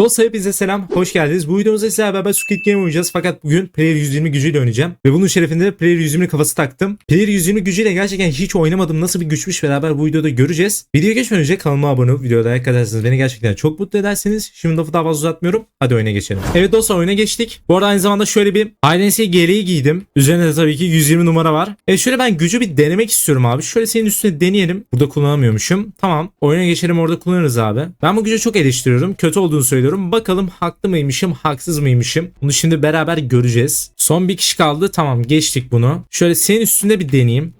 Dostlar hepinize selam, hoş geldiniz. Bu videomuzda sizlerle beraber Squid Game oynayacağız. Fakat bugün Player 120 gücüyle oynayacağım. Ve bunun şerefinde de Player 120 kafası taktım. Player 120 gücüyle gerçekten hiç oynamadım. Nasıl bir güçmüş beraber bu videoda göreceğiz. Videoya geçmeden önce kanalıma abone olup videoda like ederseniz beni gerçekten çok mutlu edersiniz. Şimdi lafı daha fazla uzatmıyorum. Hadi oyuna geçelim. Evet dostlar oyuna geçtik. Bu arada aynı zamanda şöyle bir IDNC geleği giydim. Üzerinde de tabii ki 120 numara var. Evet şöyle ben gücü bir denemek istiyorum abi. Şöyle senin üstüne deneyelim. Burada kullanamıyormuşum. Tamam. Oyuna geçelim orada kullanırız abi. Ben bu gücü çok eleştiriyorum. Kötü olduğunu söylüyorum. Bakalım haklı mıymışım, haksız mıymışım? Bunu şimdi beraber göreceğiz. Son bir kişi kaldı. Tamam geçtik bunu. Şöyle senin üstünde bir deneyeyim.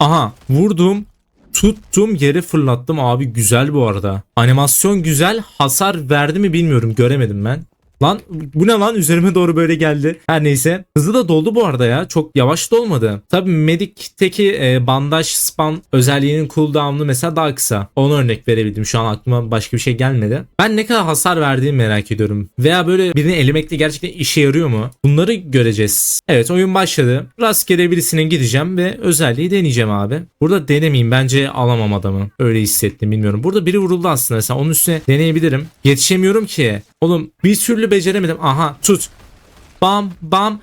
Aha vurdum. Tuttum yere fırlattım abi güzel bu arada. Animasyon güzel hasar verdi mi bilmiyorum göremedim ben. Lan bu ne lan üzerime doğru böyle geldi. Her neyse. Hızlı da doldu bu arada ya. Çok yavaş dolmadı. Tabi Medic'teki e, bandaj spam özelliğinin cooldown'u mesela daha kısa. Onu örnek verebildim. Şu an aklıma başka bir şey gelmedi. Ben ne kadar hasar verdiğimi merak ediyorum. Veya böyle birini elemekle gerçekten işe yarıyor mu? Bunları göreceğiz. Evet oyun başladı. Rastgele birisine gideceğim ve özelliği deneyeceğim abi. Burada denemeyeyim. Bence alamam adamı. Öyle hissettim bilmiyorum. Burada biri vuruldu aslında. Mesela onun üstüne deneyebilirim. Yetişemiyorum ki. Oğlum bir türlü beceremedim. Aha tut. Bam bam.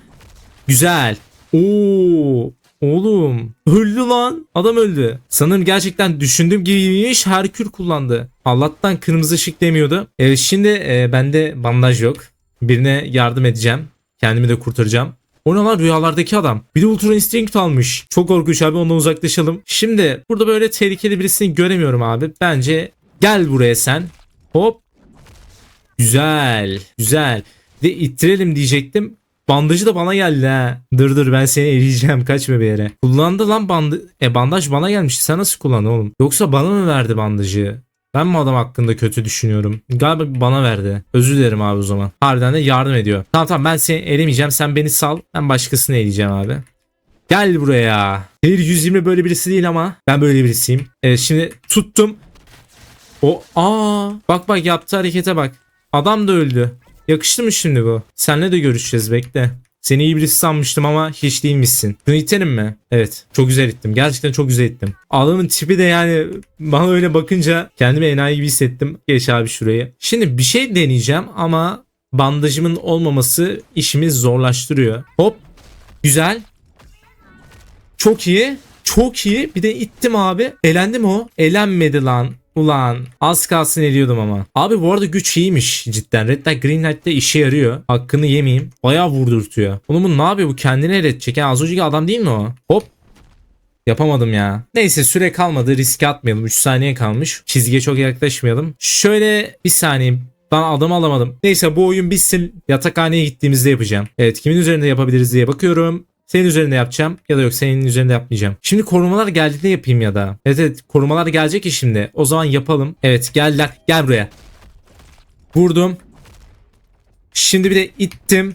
Güzel. Oo. Oğlum öldü lan. Adam öldü. Sanırım gerçekten düşündüğüm gibiymiş. Herkül kullandı. Allah'tan kırmızı ışık demiyordu. Evet şimdi e, bende bandaj yok. Birine yardım edeceğim. Kendimi de kurtaracağım. O ne lan rüyalardaki adam. Bir de Ultra Instinct almış. Çok korkunç abi ondan uzaklaşalım. Şimdi burada böyle tehlikeli birisini göremiyorum abi. Bence gel buraya sen. Hop Güzel. Güzel. De ittirelim diyecektim. Bandajı da bana geldi ha. Dur dur ben seni eleyeceğim kaçma bir yere. Kullandı lan bandı. E bandaj bana gelmişti. Sen nasıl kullandın oğlum? Yoksa bana mı verdi bandajı? Ben mi adam hakkında kötü düşünüyorum? Galiba bana verdi. Özür dilerim abi o zaman. Harbiden de yardım ediyor. Tamam tamam ben seni elemeyeceğim. Sen beni sal. Ben başkasını eleyeceğim abi. Gel buraya. Hayır 120 böyle birisi değil ama ben böyle birisiyim. Evet şimdi tuttum. O aa bak bak yaptığı harekete bak. Adam da öldü. Yakıştı mı şimdi bu? Senle de görüşeceğiz bekle. Seni iyi birisi sanmıştım ama hiç değilmişsin. Şunu mi? Evet. Çok güzel ittim. Gerçekten çok güzel ittim. Adamın tipi de yani bana öyle bakınca kendimi enayi gibi hissettim. Geç abi şurayı. Şimdi bir şey deneyeceğim ama bandajımın olmaması işimi zorlaştırıyor. Hop. Güzel. Çok iyi. Çok iyi. Bir de ittim abi. Elendi mi o? Elenmedi lan. Ulan az kalsın ediyordum ama. Abi bu arada güç iyiymiş cidden. Red Light Green Light'te işe yarıyor. Hakkını yemeyeyim. Bayağı vurdurtuyor. Oğlum bu ne yapıyor? Bu kendini eritecek. Yani az önceki adam değil mi o? Hop. Yapamadım ya. Neyse süre kalmadı. Riske atmayalım. 3 saniye kalmış. Çizgiye çok yaklaşmayalım. Şöyle bir saniye. Ben adam alamadım. Neyse bu oyun bitsin. Yatakhaneye gittiğimizde yapacağım. Evet kimin üzerinde yapabiliriz diye bakıyorum. Senin üzerinde yapacağım ya da yok senin üzerinde yapmayacağım. Şimdi korumalar geldiğinde yapayım ya da. Evet evet korumalar gelecek ki şimdi. O zaman yapalım. Evet geldiler. Gel buraya. Vurdum. Şimdi bir de ittim.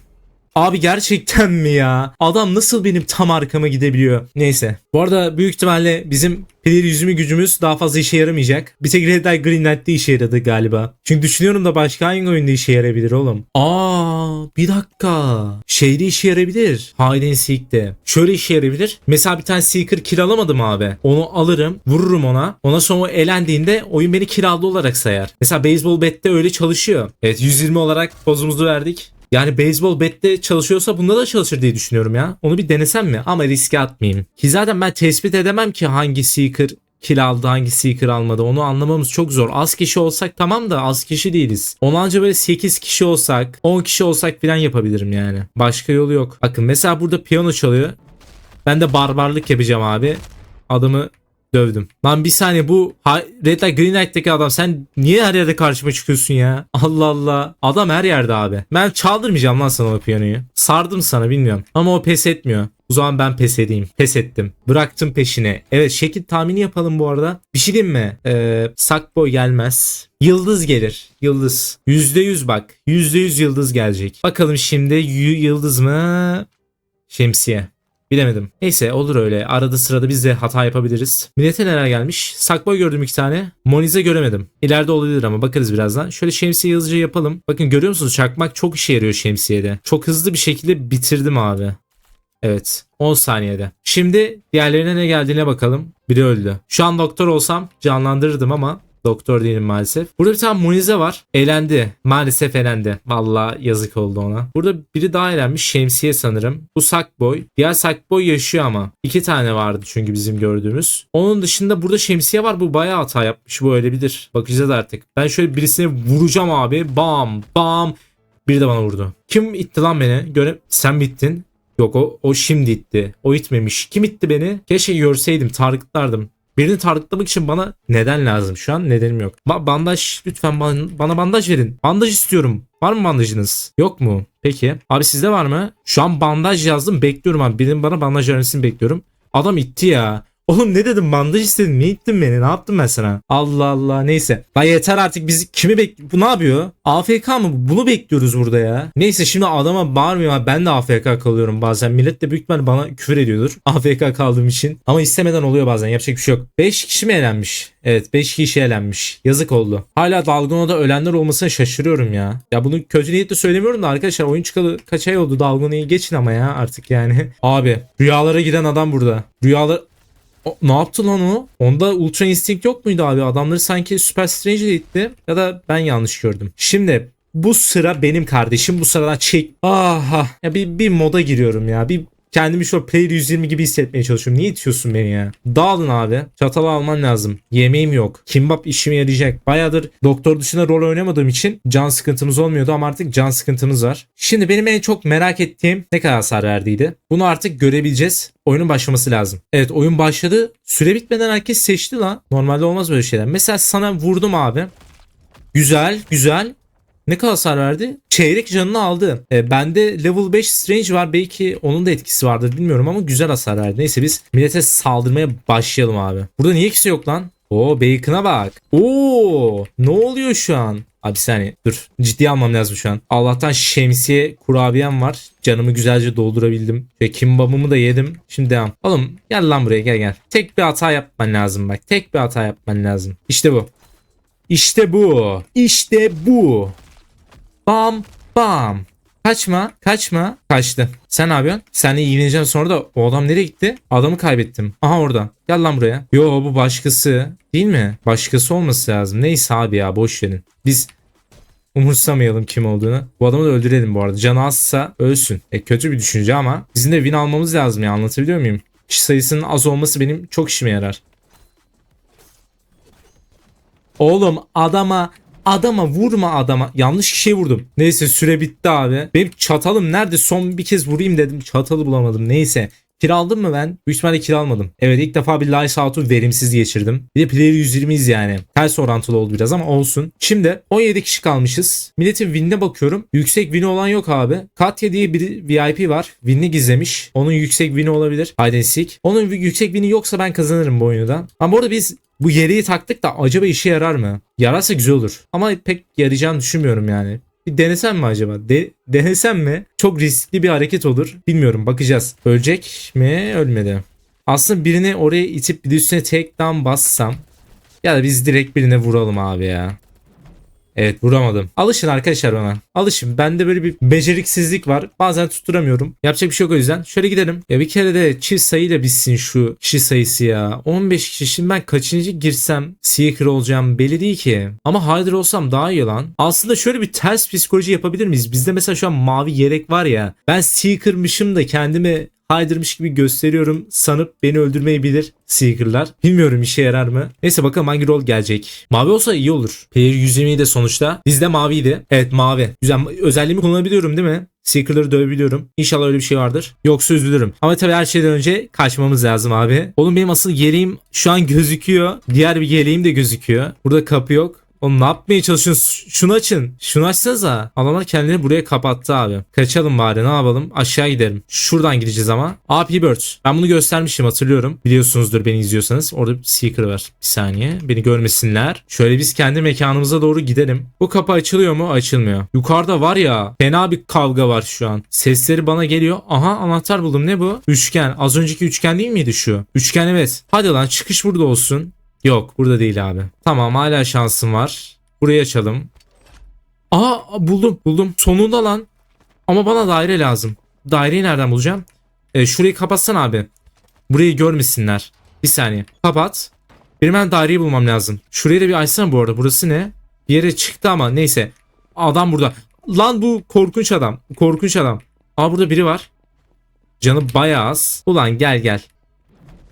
Abi gerçekten mi ya? Adam nasıl benim tam arkama gidebiliyor? Neyse. Bu arada büyük ihtimalle bizim Player yüzümü gücümüz daha fazla işe yaramayacak. Bir tek Red Light Green Light'te işe yaradı galiba. Çünkü düşünüyorum da başka hangi oyunda işe yarayabilir oğlum? Aa, bir dakika. Şeyde işe yarayabilir. Hide Seek'te. Şöyle işe yarayabilir. Mesela bir tane Seeker kiralamadım abi. Onu alırım, vururum ona. Ona sonra elendiğinde oyun beni kiralı olarak sayar. Mesela Baseball Bet'te öyle çalışıyor. Evet 120 olarak pozumuzu verdik. Yani beyzbol bette çalışıyorsa bunda da çalışır diye düşünüyorum ya. Onu bir denesem mi? Ama riske atmayayım. Ki zaten ben tespit edemem ki hangi seeker kill aldı hangi seeker almadı onu anlamamız çok zor. Az kişi olsak tamam da az kişi değiliz. Onu böyle 8 kişi olsak 10 kişi olsak falan yapabilirim yani. Başka yolu yok. Bakın mesela burada piyano çalıyor. Ben de barbarlık yapacağım abi. Adamı dövdüm. Lan bir saniye bu Red Light Green Light'teki adam sen niye her yerde karşıma çıkıyorsun ya? Allah Allah. Adam her yerde abi. Ben çaldırmayacağım lan sana o piyanoyu. Sardım sana bilmiyorum. Ama o pes etmiyor. O zaman ben pes edeyim. Pes ettim. Bıraktım peşine. Evet şekil tahmini yapalım bu arada. Bir şey diyeyim mi? Ee, Sakboy gelmez. Yıldız gelir. Yıldız. %100 bak. %100 yıldız gelecek. Bakalım şimdi yıldız mı? Şemsiye. Bilemedim. Neyse olur öyle. Arada sırada biz de hata yapabiliriz. Millete neler gelmiş? Sakboy gördüm iki tane. Monize göremedim. İleride olabilir ama bakarız birazdan. Şöyle şemsiye hızlıca yapalım. Bakın görüyor musunuz? Çakmak çok işe yarıyor şemsiyede. Çok hızlı bir şekilde bitirdim abi. Evet. 10 saniyede. Şimdi diğerlerine ne geldiğine bakalım. Biri öldü. Şu an doktor olsam canlandırırdım ama Doktor değilim maalesef. Burada bir tane Munize var. Elendi. Maalesef elendi. Vallahi yazık oldu ona. Burada biri daha elenmiş. Şemsiye sanırım. Bu Sackboy. Diğer Sackboy yaşıyor ama. İki tane vardı çünkü bizim gördüğümüz. Onun dışında burada şemsiye var. Bu bayağı hata yapmış. Bu ölebilir. Bakacağız artık. Ben şöyle birisine vuracağım abi. Bam bam. Biri de bana vurdu. Kim itti lan beni? Göre sen mi ittin? Yok o, o şimdi itti. O itmemiş. Kim itti beni? Keşke görseydim. Targetlardım. Birini targetlamak için bana neden lazım? Şu an nedenim yok. Ba- bandaj lütfen bana, bana bandaj verin. Bandaj istiyorum. Var mı bandajınız? Yok mu? Peki. Abi sizde var mı? Şu an bandaj yazdım. Bekliyorum abi. Birinin bana bandaj vermesini bekliyorum. Adam itti ya. Oğlum ne dedim? Bandaj istedin niye ittin beni? Ne yaptım ben sana? Allah Allah neyse. Lan yeter artık biz kimi bek bu ne yapıyor? AFK mı? Bunu bekliyoruz burada ya. Neyse şimdi adama bağırmıyor abi. Ben de AFK kalıyorum bazen. Millet de büyük bana küfür ediyordur. AFK kaldığım için. Ama istemeden oluyor bazen yapacak bir şey yok. 5 kişi mi elenmiş Evet 5 kişi elenmiş yazık oldu. Hala Dalgano'da ölenler olmasına şaşırıyorum ya. Ya bunu kötü niyetle söylemiyorum da arkadaşlar oyun çıkalı kaç ay oldu? Dalgano'yu geçin ama ya artık yani. Abi rüyalara giden adam burada. Rüyalar o, ne yaptı lan o? Onda Ultra Instinct yok muydu abi? Adamları sanki Super Strange'e itti. Ya da ben yanlış gördüm. Şimdi bu sıra benim kardeşim. Bu sıradan çek. Aha. Ya bir, bir moda giriyorum ya. Bir kendimi şu Player 120 gibi hissetmeye çalışıyorum. Niye itiyorsun beni ya? Dağılın abi. Çatalı alman lazım. Yemeğim yok. Kimbap işime yarayacak. Bayağıdır doktor dışında rol oynamadığım için can sıkıntımız olmuyordu ama artık can sıkıntımız var. Şimdi benim en çok merak ettiğim ne kadar hasar verdiydi. Bunu artık görebileceğiz. Oyunun başlaması lazım. Evet oyun başladı. Süre bitmeden herkes seçti lan. Normalde olmaz böyle şeyler. Mesela sana vurdum abi. Güzel güzel. Ne kadar hasar verdi? Çeyrek canını aldı. E, bende level 5 Strange var. Belki onun da etkisi vardır bilmiyorum ama güzel hasar verdi. Neyse biz millete saldırmaya başlayalım abi. Burada niye kimse yok lan? Oo Bacon'a bak. Oo ne oluyor şu an? Abi saniye dur. Ciddiye almam lazım şu an. Allah'tan şemsiye kurabiyem var. Canımı güzelce doldurabildim. Ve kimbabımı da yedim. Şimdi devam. Oğlum gel lan buraya gel gel. Tek bir hata yapman lazım bak. Tek bir hata yapman lazım. İşte bu. İşte bu. İşte bu. Bam bam. Kaçma kaçma. Kaçtı. Sen ne yapıyorsun? Seninle ilgileneceğim sonra da o adam nereye gitti? Adamı kaybettim. Aha orada. Gel lan buraya. Yo bu başkası. Değil mi? Başkası olması lazım. Neyse abi ya boş verin. Biz umursamayalım kim olduğunu. Bu adamı da öldürelim bu arada. Canı azsa ölsün. E kötü bir düşünce ama bizim de win almamız lazım ya anlatabiliyor muyum? Kişi sayısının az olması benim çok işime yarar. Oğlum adama adama vurma adama. Yanlış kişiye vurdum. Neyse süre bitti abi. Benim çatalım nerede? Son bir kez vurayım dedim. Çatalı bulamadım. Neyse. Kiraldım mı ben? Büyük ihtimalle kiralmadım. Evet ilk defa bir Lights Out'u verimsiz geçirdim. Bir de Player 120'yiz yani. Ters orantılı oldu biraz ama olsun. Şimdi 17 kişi kalmışız. Milletin win'ine bakıyorum. Yüksek win'i olan yok abi. Katya diye bir VIP var. Win'i gizlemiş. Onun yüksek win'i olabilir. Hide seek. Onun yüksek win'i yoksa ben kazanırım bu oyunu da. Ama bu arada biz bu yeleği taktık da acaba işe yarar mı? Yararsa güzel olur. Ama pek yarayacağını düşünmüyorum yani. Bir denesem mi acaba? De denesem mi? Çok riskli bir hareket olur. Bilmiyorum bakacağız. Ölecek mi? Ölmedi. Aslında birini oraya itip bir üstüne takedown bassam. Ya da biz direkt birine vuralım abi ya. Evet vuramadım. Alışın arkadaşlar bana. Alışın. Bende böyle bir beceriksizlik var. Bazen tutturamıyorum. Yapacak bir şey yok o yüzden. Şöyle gidelim. Ya bir kere de çift sayıyla bitsin şu kişi sayısı ya. 15 kişi. Şimdi ben kaçıncı girsem Seeker olacağım belli değil ki. Ama Hydra olsam daha iyi lan. Aslında şöyle bir ters psikoloji yapabilir miyiz? Bizde mesela şu an mavi yelek var ya. Ben Seeker'mışım da kendimi haydırmış gibi gösteriyorum sanıp beni öldürmeyi bilir Seeker'lar. Bilmiyorum işe yarar mı? Neyse bakalım hangi rol gelecek. Mavi olsa iyi olur. Player 120 de sonuçta. Bizde maviydi. Evet mavi. Güzel. Özelliğimi kullanabiliyorum değil mi? Seeker'ları dövebiliyorum. İnşallah öyle bir şey vardır. Yoksa üzülürüm. Ama tabii her şeyden önce kaçmamız lazım abi. Oğlum benim asıl yeleğim şu an gözüküyor. Diğer bir yeleğim de gözüküyor. Burada kapı yok. Oğlum ne yapmaya çalışıyorsun? Şunu açın. Şunu açsanıza. Adamlar kendini buraya kapattı abi. Kaçalım bari ne yapalım? Aşağı gidelim. Şuradan gideceğiz ama. Aa P-Birds. Ben bunu göstermişim hatırlıyorum. Biliyorsunuzdur beni izliyorsanız. Orada bir Seeker var. Bir saniye. Beni görmesinler. Şöyle biz kendi mekanımıza doğru gidelim. Bu kapı açılıyor mu? Açılmıyor. Yukarıda var ya. Fena bir kavga var şu an. Sesleri bana geliyor. Aha anahtar buldum. Ne bu? Üçgen. Az önceki üçgen değil miydi şu? Üçgen evet. Hadi lan çıkış burada olsun. Yok burada değil abi. Tamam hala şansım var. Burayı açalım. Aa buldum buldum. Sonunda lan. Ama bana daire lazım. Daireyi nereden bulacağım? E, şurayı kapatsan abi. Burayı görmesinler. Bir saniye. Kapat. Benim hemen daireyi bulmam lazım. Şurayı da bir açsana bu arada. Burası ne? Bir yere çıktı ama neyse. Adam burada. Lan bu korkunç adam. Korkunç adam. Aa burada biri var. Canı bayağı az. Ulan gel gel.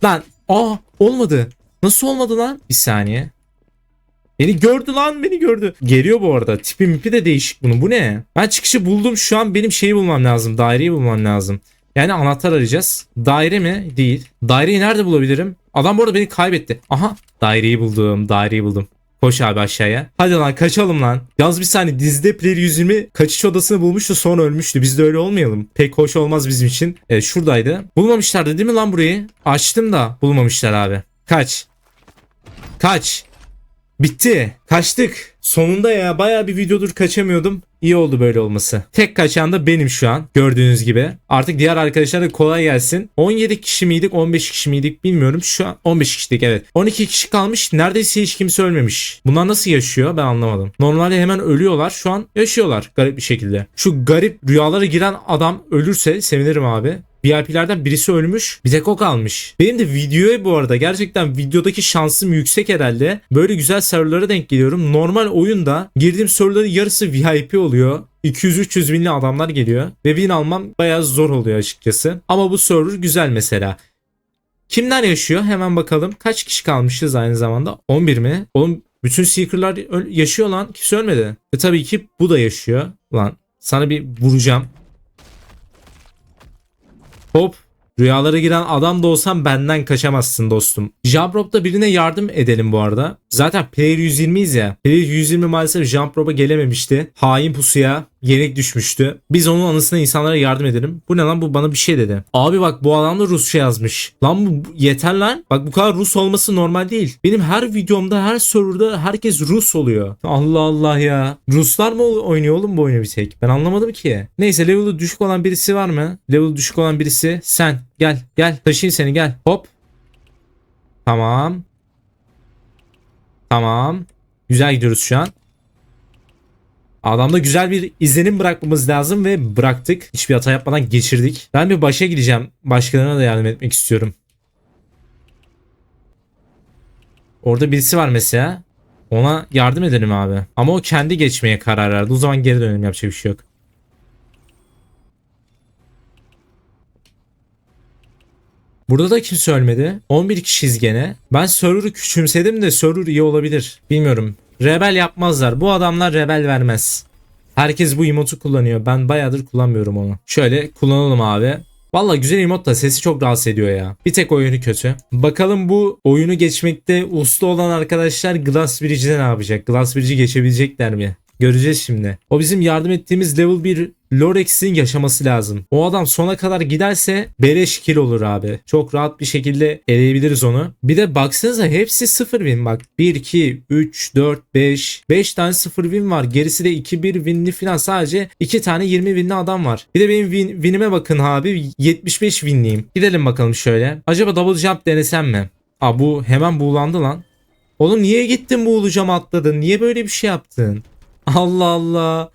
Lan aa olmadı. Nasıl olmadı lan? Bir saniye. Beni gördü lan beni gördü. Geliyor bu arada. Tipi mipi de değişik bunun. Bu ne? Ben çıkışı buldum. Şu an benim şeyi bulmam lazım. Daireyi bulmam lazım. Yani anahtar arayacağız. Daire mi? Değil. Daireyi nerede bulabilirim? Adam bu arada beni kaybetti. Aha. Daireyi buldum. Daireyi buldum. Koş abi aşağıya. Hadi lan kaçalım lan. Yalnız bir saniye dizide Player 120 kaçış odasını bulmuştu sonra ölmüştü. Biz de öyle olmayalım. Pek hoş olmaz bizim için. Evet şuradaydı. Bulmamışlardı değil mi lan burayı? Açtım da bulmamışlar abi. Kaç. Kaç. Bitti. Kaçtık. Sonunda ya bayağı bir videodur kaçamıyordum. İyi oldu böyle olması. Tek kaçan da benim şu an. Gördüğünüz gibi. Artık diğer arkadaşlara da kolay gelsin. 17 kişi miydik 15 kişi miydik bilmiyorum. Şu an 15 kişiydik evet. 12 kişi kalmış. Neredeyse hiç kimse ölmemiş. Bunlar nasıl yaşıyor ben anlamadım. Normalde hemen ölüyorlar. Şu an yaşıyorlar garip bir şekilde. Şu garip rüyalara giren adam ölürse sevinirim abi. VIP'lerden birisi ölmüş. Bir tek o kalmış. Benim de videoya bu arada gerçekten videodaki şansım yüksek herhalde. Böyle güzel serverlara denk geliyorum. Normal oyunda girdiğim serverların yarısı VIP oluyor. 200-300 binli adamlar geliyor. Ve win almam bayağı zor oluyor açıkçası. Ama bu server güzel mesela. Kimler yaşıyor? Hemen bakalım. Kaç kişi kalmışız aynı zamanda? 11 mi? Oğlum bütün Seeker'lar yaşıyor lan. Kimse ölmedi. Ve tabii ki bu da yaşıyor. Lan sana bir vuracağım. Hop. Rüyalara giren adam da olsam benden kaçamazsın dostum. Jumprop'ta birine yardım edelim bu arada. Zaten Player 120'yiz ya. Player 120 maalesef Jumprop'a gelememişti. Hain pusuya yenik düşmüştü. Biz onun anısına insanlara yardım edelim. Bu ne lan bu bana bir şey dedi. Abi bak bu adam da Rusça yazmış. Lan bu- yeter lan. Bak bu kadar Rus olması normal değil. Benim her videomda her serverda herkes Rus oluyor. Allah Allah ya. Ruslar mı oynuyor oğlum bu oyunu bir tek? Ben anlamadım ki. Neyse level'ı düşük olan birisi var mı? Level düşük olan birisi sen. Gel gel taşıyayım seni gel. Hop. Tamam. Tamam. Güzel gidiyoruz şu an. Adamda güzel bir izlenim bırakmamız lazım ve bıraktık. Hiçbir hata yapmadan geçirdik. Ben bir başa gideceğim. Başkalarına da yardım etmek istiyorum. Orada birisi var mesela. Ona yardım edelim abi. Ama o kendi geçmeye karar verdi. O zaman geri dönelim yapacak bir şey yok. Burada da kimse ölmedi. 11 kişiyiz gene. Ben server'ı küçümsedim de server iyi olabilir. Bilmiyorum. Rebel yapmazlar. Bu adamlar rebel vermez. Herkes bu emotu kullanıyor. Ben bayağıdır kullanmıyorum onu. Şöyle kullanalım abi. Valla güzel emot da sesi çok rahatsız ediyor ya. Bir tek oyunu kötü. Bakalım bu oyunu geçmekte usta olan arkadaşlar Glass Bridge'de ne yapacak? Glass Bridge'i geçebilecekler mi? Göreceğiz şimdi. O bizim yardım ettiğimiz level 1 Lorex'in yaşaması lazım. O adam sona kadar giderse beleş kill olur abi. Çok rahat bir şekilde eleyebiliriz onu. Bir de baksanıza hepsi 0 win bak. 1, 2, 3, 4, 5. 5 tane 0 win var. Gerisi de 2, 1 winli falan sadece 2 tane 20 winli adam var. Bir de benim win, winime bakın abi. 75 winliyim. Gidelim bakalım şöyle. Acaba double jump denesem mi? Aa bu hemen buğulandı lan. Oğlum niye gittin buğulayacağım atladın? Niye böyle bir şey yaptın? Allah Allah.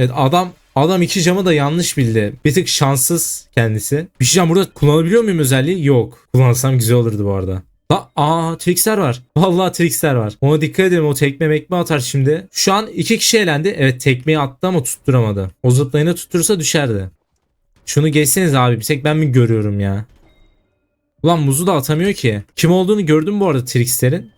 Evet adam adam iki camı da yanlış bildi. Bir tık şanssız kendisi. Bir şey burada kullanabiliyor muyum özelliği? Yok. Kullansam güzel olurdu bu arada. La, aa Trixer var. Vallahi Trixer var. Ona dikkat edelim o tekme mekme atar şimdi. Şu an iki kişi elendi. Evet tekmeyi attı ama tutturamadı. O zıplayını tutturursa düşerdi. Şunu geçseniz abi bir tek ben mi görüyorum ya? Ulan muzu da atamıyor ki. Kim olduğunu gördüm bu arada Trixer'in.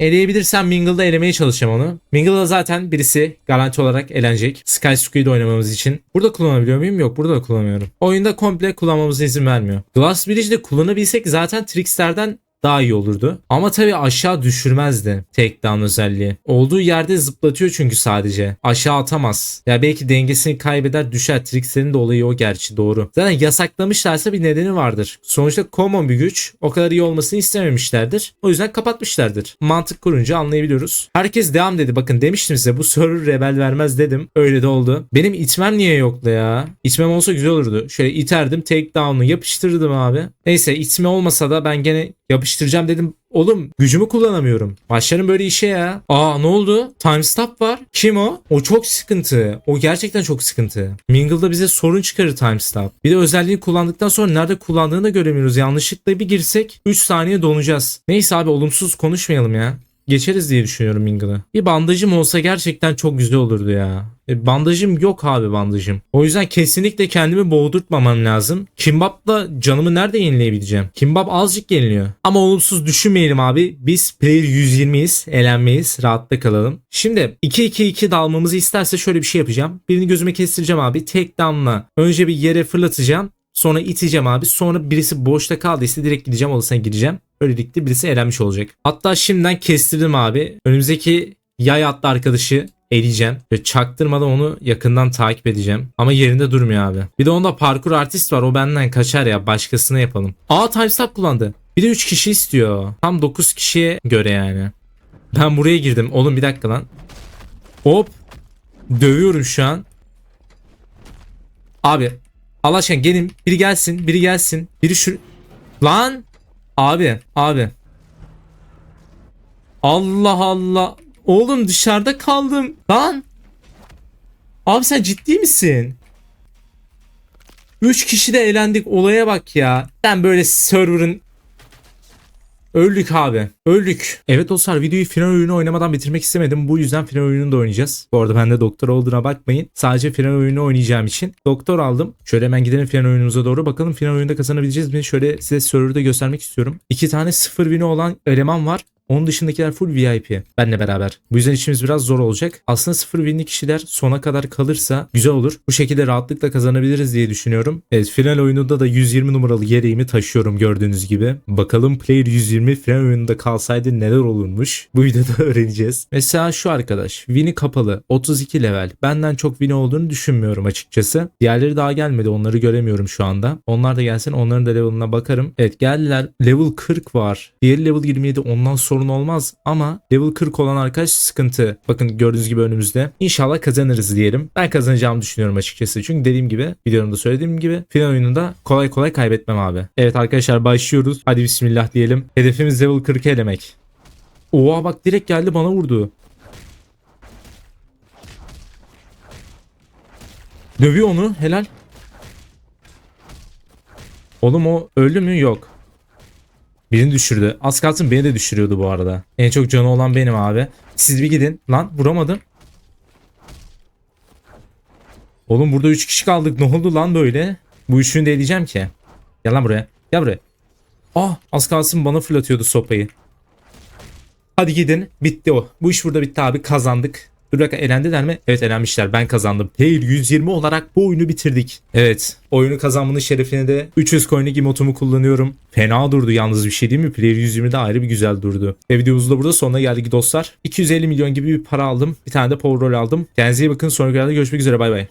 Eleyebilirsem Mingle'da elemeye çalışacağım onu. Mingle'da zaten birisi garanti olarak elenecek. Sky Squid oynamamız için. Burada kullanabiliyor muyum? Yok burada da kullanamıyorum. Oyunda komple kullanmamıza izin vermiyor. Glass Bridge'de kullanabilsek zaten Trickster'den daha iyi olurdu. Ama tabii aşağı düşürmezdi takedown özelliği. Olduğu yerde zıplatıyor çünkü sadece. Aşağı atamaz. Ya belki dengesini kaybeder düşer. Trixer'in de olayı o gerçi doğru. Zaten yasaklamışlarsa bir nedeni vardır. Sonuçta common bir güç. O kadar iyi olmasını istememişlerdir. O yüzden kapatmışlardır. Mantık kurunca anlayabiliyoruz. Herkes devam dedi. Bakın demiştim size bu server rebel vermez dedim. Öyle de oldu. Benim itmem niye yoktu ya? İtmem olsa güzel olurdu. Şöyle iterdim takedown'u yapıştırdım abi. Neyse itme olmasa da ben gene yapıştıracağım dedim. Oğlum gücümü kullanamıyorum. Başlarım böyle işe ya. Aa ne oldu? Time stop var. Kim o? O çok sıkıntı. O gerçekten çok sıkıntı. Mingle'da bize sorun çıkarır time stop. Bir de özelliğini kullandıktan sonra nerede kullandığını da göremiyoruz. Yanlışlıkla bir girsek 3 saniye donacağız. Neyse abi olumsuz konuşmayalım ya. Geçeriz diye düşünüyorum Mingle'ı. Bir bandajım olsa gerçekten çok güzel olurdu ya. E, bandajım yok abi bandajım. O yüzden kesinlikle kendimi boğdurtmamam lazım. Kimbap'la canımı nerede yenileyebileceğim? Kimbap azıcık yeniliyor. Ama olumsuz düşünmeyelim abi. Biz player 120'yiz. Elenmeyiz. Rahatta kalalım. Şimdi 2-2-2 dalmamızı isterse şöyle bir şey yapacağım. Birini gözüme kestireceğim abi. Tek damla. Önce bir yere fırlatacağım. Sonra iteceğim abi. Sonra birisi boşta kaldıysa direkt gideceğim odasına gireceğim. Böylelikle birisi elenmiş olacak. Hatta şimdiden kestirdim abi. Önümüzdeki yay atlı arkadaşı eleyeceğim. Ve çaktırmadan onu yakından takip edeceğim. Ama yerinde durmuyor abi. Bir de onda parkur artist var. O benden kaçar ya. Başkasına yapalım. Aa time stop kullandı. Bir de 3 kişi istiyor. Tam 9 kişiye göre yani. Ben buraya girdim. Oğlum bir dakika lan. Hop. Dövüyorum şu an. Abi. Allah aşkına gelin. Biri gelsin. Biri gelsin. Biri şu... Lan. Abi. Abi. Allah Allah. Oğlum dışarıda kaldım. Lan. Abi sen ciddi misin? 3 kişi de eğlendik. Olaya bak ya. Ben böyle server'ın Öldük abi. Öldük. Evet dostlar videoyu final oyunu oynamadan bitirmek istemedim. Bu yüzden final oyununu da oynayacağız. Bu arada bende doktor olduğuna bakmayın. Sadece final oyunu oynayacağım için doktor aldım. Şöyle hemen gidelim final oyunumuza doğru. Bakalım final oyunda kazanabileceğiz mi? Şöyle size server'da göstermek istiyorum. İki tane sıfır win'i olan eleman var. Onun dışındakiler full VIP. Benle beraber. Bu yüzden işimiz biraz zor olacak. Aslında sıfır winli kişiler sona kadar kalırsa güzel olur. Bu şekilde rahatlıkla kazanabiliriz diye düşünüyorum. Evet final oyununda da 120 numaralı yereğimi taşıyorum gördüğünüz gibi. Bakalım player 120 final oyununda kalsaydı neler olurmuş. Bu videoda öğreneceğiz. Mesela şu arkadaş. Win'i kapalı. 32 level. Benden çok win olduğunu düşünmüyorum açıkçası. Diğerleri daha gelmedi. Onları göremiyorum şu anda. Onlar da gelsin. Onların da level'ına bakarım. Evet geldiler. Level 40 var. Diğeri level 27. Ondan sorun olmaz ama level 40 olan arkadaş sıkıntı. Bakın gördüğünüz gibi önümüzde. İnşallah kazanırız diyelim. Ben kazanacağımı düşünüyorum açıkçası. Çünkü dediğim gibi videomda söylediğim gibi final oyununda kolay kolay kaybetmem abi. Evet arkadaşlar başlıyoruz. Hadi bismillah diyelim. Hedefimiz level 40'ı elemek. Oha bak direkt geldi bana vurdu. Dövüyor onu helal. Oğlum o öldü mü? Yok. Birini düşürdü. Az kalsın beni de düşürüyordu bu arada. En çok canı olan benim abi. Siz bir gidin. Lan vuramadım. Oğlum burada 3 kişi kaldık. Ne oldu lan böyle? Bu üçünü de edeceğim ki. Gel lan buraya. Gel buraya. Ah az kalsın bana fırlatıyordu sopayı. Hadi gidin. Bitti o. Bu iş burada bitti abi. Kazandık. Dur bir dakika elendiler mi? Evet elenmişler. Ben kazandım. Player 120 olarak bu oyunu bitirdik. Evet. Oyunu kazanmanın şerefine de 300 coin'lik emotumu kullanıyorum. Fena durdu yalnız bir şey değil mi? Player 120'de ayrı bir güzel durdu. Ve videomuz da burada sonuna geldik dostlar. 250 milyon gibi bir para aldım. Bir tane de power roll aldım. Kendinize iyi bakın. Sonraki görüşmek üzere. Bay bay.